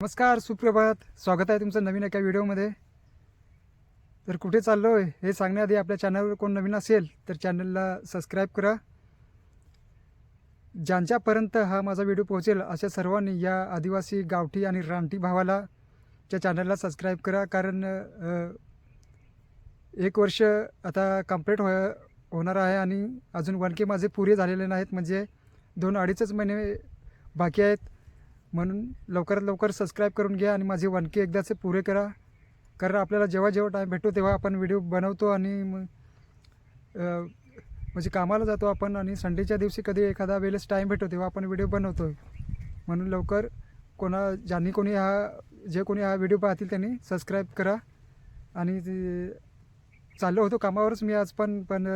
नमस्कार सुप्रभात. स्वागत आहे तुमचं नवीन एका व्हिडिओमध्ये. तर कुठे चाललो आहे हे सांगण्याआधी आपल्या चॅनलवर कोण नवीन असेल तर चॅनलला सबस्क्राईब करा. ज्यांच्यापर्यंत हा माझा व्हिडिओ पोहोचेल अशा सर्वांनी या आदिवासी गावठी आणि रानटी भावाला च्या चॅनलला सबस्क्राईब करा. कारण एक वर्ष आता कंप्लीट हो होणार आहे आणि अजून वनके माझे पुरे झालेले नाहीत. म्हणजे दोन अडीचच महिने बाकी आहेत. म्हणून लवकरात लवकर सबस्क्राईब करून घ्या आणि माझे वनके एकदाचे पुरे करा. कारण आपल्याला जेव्हा जेव्हा टाईम भेटतो तेव्हा आपण व्हिडिओ बनवतो आणि मग म्हणजे कामाला जातो आपण आणि संडेच्या दिवशी कधी एखादा वेळेस टाईम भेटतो तेव्हा आपण व्हिडिओ बनवतो म्हणून लवकर कोणा ज्यांनी कोणी हा जे कोणी हा व्हिडिओ पाहतील त्यांनी सबस्क्राईब करा. आणि चाललो होतो कामावरच मी आज पण पण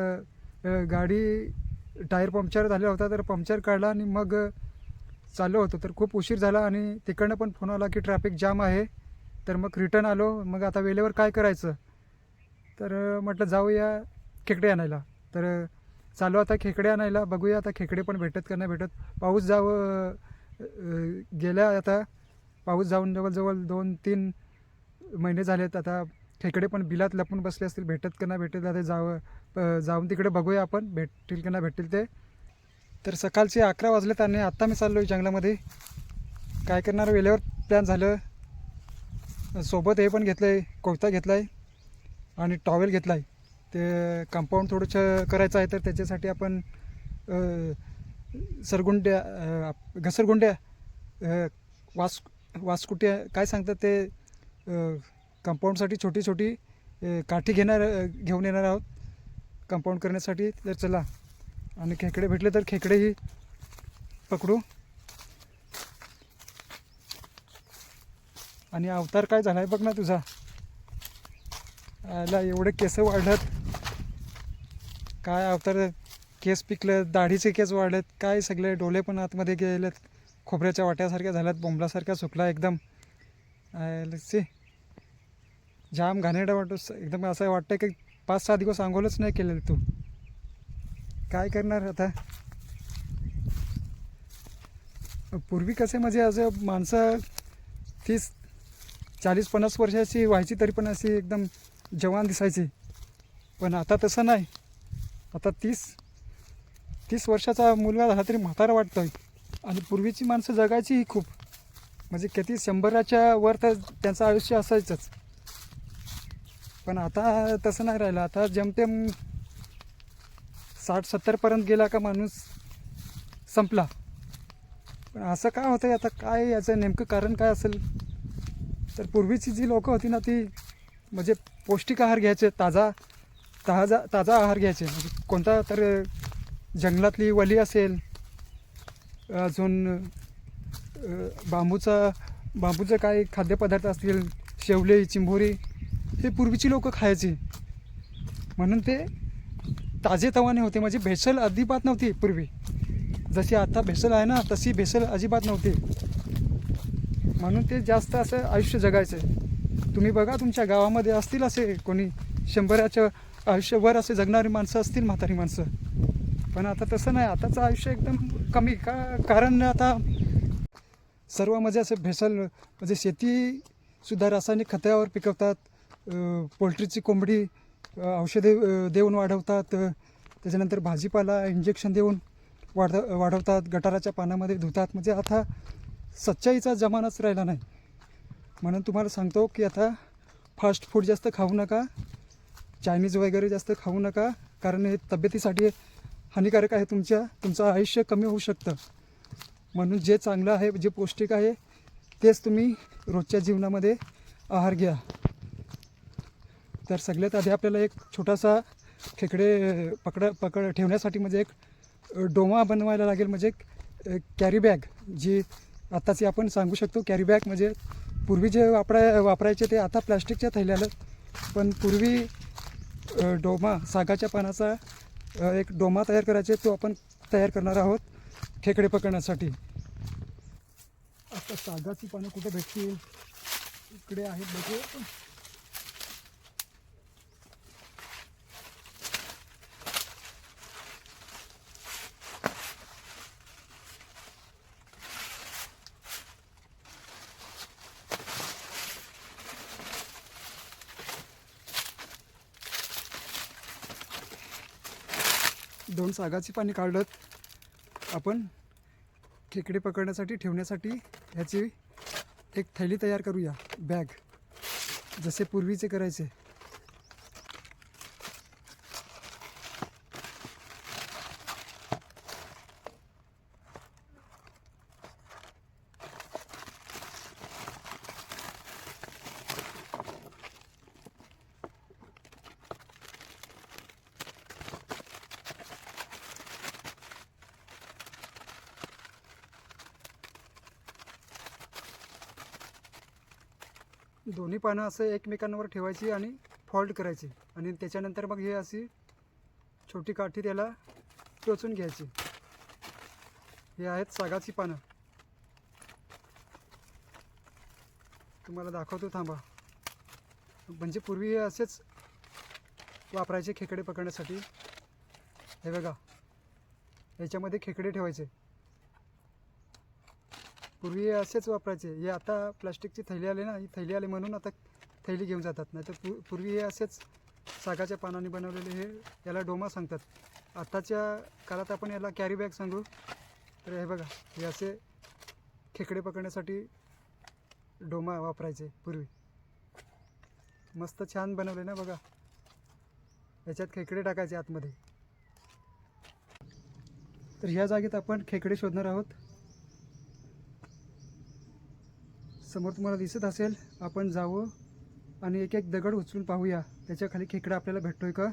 गाडी टायर पंक्चर झाला होता तर पंक्चर काढला आणि मग चाललो होतो तर खूप उशीर झाला आणि तिकडनं पण फोन आला की ट्रॅफिक जाम आहे. तर मग रिटर्न आलो. मग आता वेळेवर काय करायचं? तर म्हटलं जाऊया खेकडे आणायला. तर चालू आता खेकडे आणायला. बघूया आता खेकडे पण भेटत का नाही भेटत. पाऊस जाव गेल्या आता. पाऊस जाऊन जवळजवळ दोन तीन महिने झालेत. आता खेकडे पण बिलात लपून बसले असतील. भेटत का नाही भेटेल आता जावं जाऊन तिकडे बघूया आपण. भेटतील का नाही भेटतील ते. तर सकाळचे अकरा वाजलेत आणि आत्ता मी चाललो आहे जंगलामध्ये. काय करणार? वेळेवर प्लॅन झालं. सोबत हे पण घेतलं आहे कोयता घेतला आहे आणि टॉवेल घेतला आहे ते कंपाऊंड थोडंसं करायचं आहे तर त्याच्यासाठी आपण सरगुंड्या घसरगुंड्या वास वासकुट्या काय सांगतात ते कंपाऊंडसाठी छोटी छोटी काठी घेणार घेऊन येणार आहोत. कंपाऊंड करण्यासाठी. तर चला. आणि खेकडे भेटले तर खेकडेही पकडू. आणि अवतार काय झालाय बघ ना तुझा. आला एवढे केस वाढलेत. काय अवतार केस पिकले दाढीचे केस वाढलेत काय सगळे डोले पण आतमध्ये गेलेत. खोबऱ्याच्या वाट्यासारख्या झाल्यात बोंबलासारख्या सुकला एकदम. सी जाम घाणेरडा वाटतो एकदम असं वाटतं की पाच सहा दिवस आंघोळच नाही केलेलं तू. काय करणार आता? पूर्वी कसे म्हणजे असं माणसं तीस चाळीस पन्नास वर्षाची व्हायची तरी पण अशी एकदम जवान दिसायची. पण आता तसं नाही. आता तीस तीस वर्षाचा मुलगा झाला तरी म्हातारा वाटतोय. आणि पूर्वीची माणसं जगायचीही खूप. म्हणजे किती शंभराच्या वर तर त्यांचं आयुष्य असायचंच. पण आता तसं नाही राहिलं. आता जमतेम साठ सत्तरपर्यंत गेला का माणूस संपला. पण असं काय होतं आता काय याचं नेमकं कारण काय असेल? तर पूर्वीची जी लोकं होती ना ती म्हणजे पौष्टिक आहार घ्यायचे ताजा ताजा ताजा आहार घ्यायचे. म्हणजे कोणता तर जंगलातली वली असेल अजून बांबूचा बांबूचं काय खाद्यपदार्थ असतील शेवले चिंबोरी हे पूर्वीची लोकं खायची. म्हणून ते ताजेतवाने होते. म्हणजे भेसल अजिबात नव्हती पूर्वी. जशी आता भेसल आहे ना तशी भेसल अजिबात नव्हती. म्हणून ते जास्त असं आयुष्य जगायचं. तुम्ही बघा तुमच्या गावामध्ये असतील असे कोणी. शंभराच्या आयुष्यभर असे जगणारी माणसं असतील म्हातारी माणसं. पण आता तसं नाही. आताचं आयुष्य एकदम कमी. का कारण आता सर्व म्हणजे असे भेसल म्हणजे शेतीसुद्धा रासायनिक खतावर पिकवतात. पोल्ट्रीची कोंबडी औषधे देऊन वाढवतात. त्याच्यानंतर भाजीपाला इंजेक्शन देऊन वाढ वाढवतात. गटाराच्या पानामध्ये धुतात. म्हणजे आता सच्चाईचा जमानाच राहिला नाही. म्हणून तुम्हाला सांगतो की आता फास्ट फूड जास्त खाऊ नका. चायनीज वगैरे जास्त खाऊ नका. कारण हे तब्येतीसाठी हानिकारक आहे तुमच्या तुमचं आयुष्य कमी होऊ शकतं. म्हणून जे चांगलं आहे जे पौष्टिक आहे तेच तुम्ही रोजच्या जीवनामध्ये आहार घ्या. तर सगळ्यात आधी आपल्याला एक छोटासा खेकडे पकड पकड ठेवण्यासाठी म्हणजे एक डोमा बनवायला लागेल म्हणजे एक कॅरी बॅग जी आत्ताची आपण सांगू शकतो कॅरी बॅग म्हणजे पूर्वी जे वापराय वापरायचे ते आता प्लॅस्टिकच्या थैल्याला पण पूर्वी डोमा सागाच्या पानाचा एक डोमा तयार करायचे तो आपण तयार करणार आहोत खेकडे पकडण्यासाठी. आता सागाची पानं कुठे भेटतील? इकडे आहेत बघू. दोन सागाची पाणी काढत आपण खेकडे पकडण्यासाठी ठेवण्यासाठी ह्याची एक थैली तयार करूया. बॅग. जसे पूर्वीचे करायचे. दोन्ही पानं असं एकमेकांवर ठेवायची आणि फॉल्ट करायची. आणि त्याच्यानंतर मग हे अशी छोटी काठी त्याला टोचून घ्यायची. हे आहेत सागाची पानं. तुम्हाला दाखवतो थांबा. म्हणजे पूर्वी हे असेच वापरायचे खेकडे पकडण्यासाठी. हे बघा. याच्यामध्ये खेकडे ठेवायचे. पूर्वी हे असेच वापरायचे. हे आता प्लास्टिकची थैली आले ना ही थैली आले म्हणून आता थैली घेऊन जातात. नाही तर पू पूर्वी हे असेच सागाच्या पानाने बनवलेले हे याला डोमा सांगतात. आत्ताच्या काळात आपण याला कॅरी बॅग सांगू. तर हे बघा हे असे खेकडे पकडण्यासाठी डोमा वापरायचे पूर्वी. मस्त छान बनवले ना बघा. याच्यात खेकडे टाकायचे आतमध्ये. तर ह्या जागेत आपण खेकडे शोधणार आहोत. समोर तुम्हाला दिसत असेल आपण जावं आणि एक एक दगड उचलून पाहूया. त्याच्याखाली खेकडा आपल्याला भेटतोय का?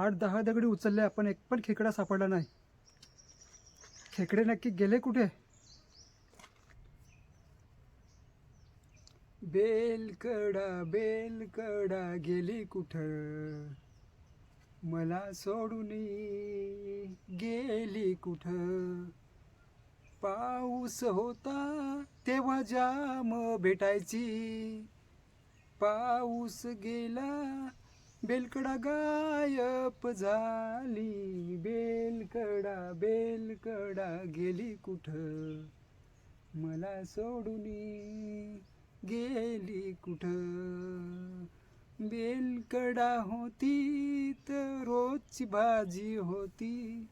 आठ दहा दगडी उचलले आपण एक पण खेकडा सापडला नाही. खेकडे नक्की गेले कुठे? बेलकडा बेलकडा गेली कुठं? मला सोडून गेली कुठं? पाऊस होता तेव्हा जाम भेटायची. पाऊस गेला बेलकडा गायब झाली बेलकडा बेलकडा गेली कुठं? मला सोडून गेली कुठं? बेलकडा होती तर रोजची भाजी होती.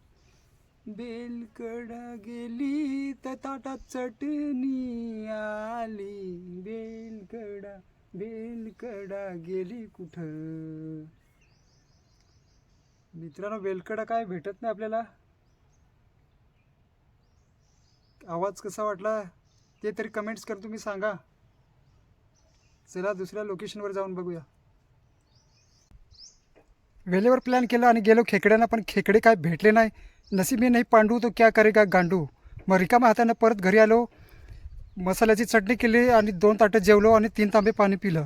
बेलकडा गेली तर ताटात चटणी आली बेल बेलकडा गेली कुठं? मित्रांनो बेलकडा काय भेटत नाही आपल्याला? आवाज कसा वाटला? ते तरी कमेंट्स कर तुम्ही सांगा. चला दुसऱ्या लोकेशनवर जाऊन बघूया. वेळेवर प्लॅन केला आणि गेलो खेकड्यांना पण खेकडे काय भेटले नाही. नसीबी मी नाही पांडू तो क्या करेगा गांडू? मग रिकामा हातानं परत घरी आलो. मसाल्याची चटणी केली आणि दोन ताटं जेवलो आणि तीन तांबे पाणी पिलं.